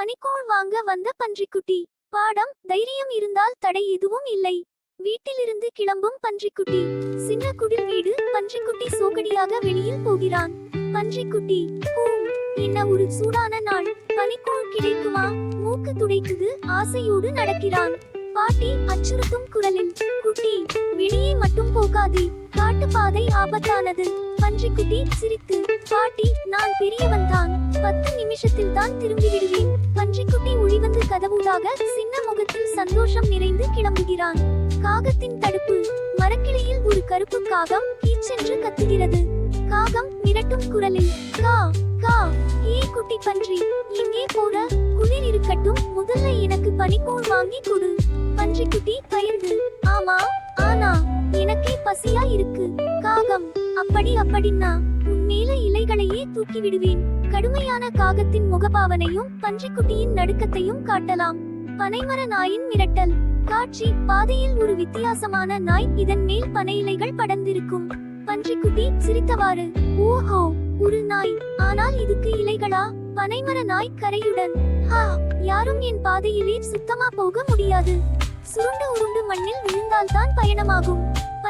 பனிக்கோள் வாங்க வந்த பன்றிக்குட்டி. பாடம் தைரியம் இருந்தால் தடை எதுவும் இல்லை. வீட்டிலிருந்து கிளம்பும் பன்றிக்குட்டி. சின்ன குடில் வீடு பன்றிக்குட்டி சோகடியாக வெளியில் போகிறான். பன்றிக்குட்டி ஹூம் என்ன ஒரு சூடான நாள். பனிக்கோள் கிடைக்குமா? மூக்கு துடைக்குது ஆசையோடு நடக்கிறான். பாட்டி அச்சுறுத்தும் குரலில் குட்டி வெளியே மட்டும் போகாதே. காட்டுப்பாதை ஆபத்தானது. பன்றிக்குட்டி சிரித்து பாட்டி நான் பெரியவன் தான் பத்து நிமிஷத்தில் தான் திரும்பி விடுவேன் பன்றிக்குட்டி ஒளிவந்து கதவுடாக சின்ன முகத்தில் சந்தோஷம் நிறைந்து கிளம்புகிறான். காகத்தின் தடுப்பு. மரக்கிளையில் ஒரு கருப்பு காகம் கீச்சென்று கத்துகிறது. காகம் மிரட்டும் குரலில் கா கா ஏ குட்டி பன்றி எங்கே போற குளிர் இருக்கட்டும் முதல்ல எனக்கு பனிக்கூழ் வாங்கி கொடு. பன்றிக்குட்டி பயந்து ஆமா ஆனா எனக்கே பசியா இருக்கு காகம் அப்படி அப்படின்னா மேல இலைகளையே தூக்கிவிடுவேன். கடுமையான காகத்தின் முகபாவனையும் பன்றிக்குட்டியின் நடுக்கத்தையும் காட்டலாம். பனைமர நாயின் மிரட்டல். காட்சி பாதையில் ஒரு வித்தியாசமான நாய் இதன் மேல் பனை இலைகள் படர்ந்திருக்கும். பன்றிக்குட்டி சிரித்தவாறு ஓஹோ ஒரு நாய். ஆனால் இதுக்கு இலைகளா? பனைமர நாய் கரையுடன் ஹா யாரும் என் பாதையிலே சுத்தமா போக முடியாது. சுருண்டு உருண்டு மண்ணில் விழுந்தால்தான் பயணமாகும்.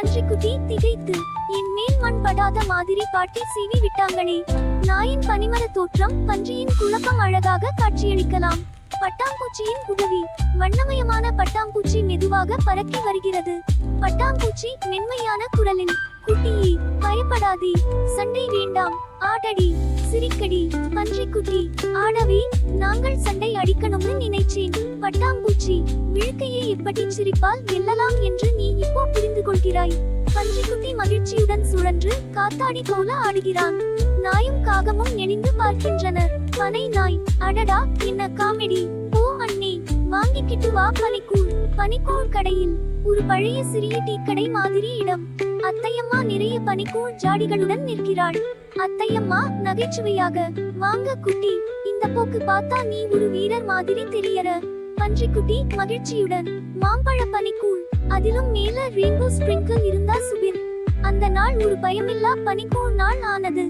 பன்றிக்குட்டி திகைத்து என் மேல் மண் படாத மாதிரி பாட்டி சீவி விட்டாங்களே. நாயின் பனிமர தோற்றம் பன்றியின் குழப்பம் அழகாக காட்சியளிக்கலாம். பட்டாம்பூச்சியின் உதவி வண்ணமயமான பட்டாம்பூச்சி மெதுவாக பறக்கி வருகிறது. பட்டாம்பூச்சி மென்மையான குரலில் குட்டியே பயப்படாதே சண்டை வேண்டாம் ஆடடி. சிரிக்கடி பன்றிக்குட்டி ஆடவே நாங்கள் சண்டை அடிக்கணும்னு நினைச்சேன். பட்டாம்பூச்சி விழுக்கையை எப்படி சிரிப்பால் வெல்லலாம் என்று நீ இப்போ புரிந்து கொள்கிறாய். பன்றிக்குட்டி மகிழ்ச்சியுடன் சுழன்று காத்தாடி போல ஆடுகிறான். நாயும் காகமும் நெளிந்து பார்க்கின்றனர். பனை நாய் அடடா என்ன காமெடி. ஓ அண்ணே வாங்கிக்கிட்டு வா பனிக்கூழ். பனிக்கூழ் கடையில் ஒரு பழைய சிறிய டீ கடை மாதிரி இடம். அத்தையம்மா நிறைய பனிக்கூழ் ஜாடிகளுடன் நிற்கிறாள். அத்தையம்மா நகைச்சுவையாக. வாங்க குட்டி. இந்த போக்கு பார்த்தா நீ ஒரு வீரர் மாதிரி தெரியற. பன்றிக்குட்டி மகிழ்ச்சியுடன். மாம்பழ பனிக்கூழ். அதிலும் மேல ரெயின்போ ஸ்பிரிங்கிள் இருந்தா சுபின். அந்த நாள் ஒரு பயமில்லா பனிக்கூழ் நாள் ஆனது.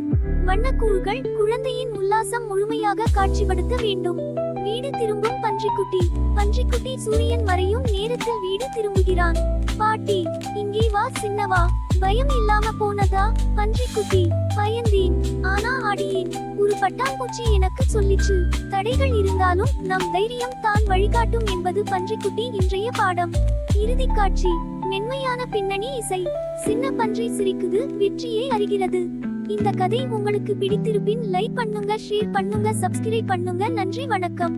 வண்ணக்கூழ்கள் குழந்தையின் உல்லாசம் முழுமையாக காட்சிப்படுத்த வேண்டும். வீடு திரும்பும் பன்றிக்குட்டி. பன்றிக்குட்டி சூரியன் மறையும் நேரத்தில் வீடு திரும்புகிறான். பாட்டி இங்கே வா சின்னவா. பயம் இல்லாம போனதா? பன்றிக்குட்டி பயந்தேன். ஆனா ஆடியேன். ஒரு பட்டாம்பூச்சி எனக்கு சொல்லிச்சு. தடைகள் இருந்தாலும் நம் தைரியம் தான் வழிகாட்டும் என்பது பன்றிக்குட்டி இன்றைய பாடம். இறுதி காட்சி. மென்மையான பின்னணி இசை. சின்ன பன்றி சிரிக்குது வெற்றியை அறிகிறது. இந்த கதை உங்களுக்கு பிடித்திருப்பின் லைக் பண்ணுங்க ஷேர் பண்ணுங்க சப்ஸ்கிரைப் பண்ணுங்க. நன்றி வணக்கம்.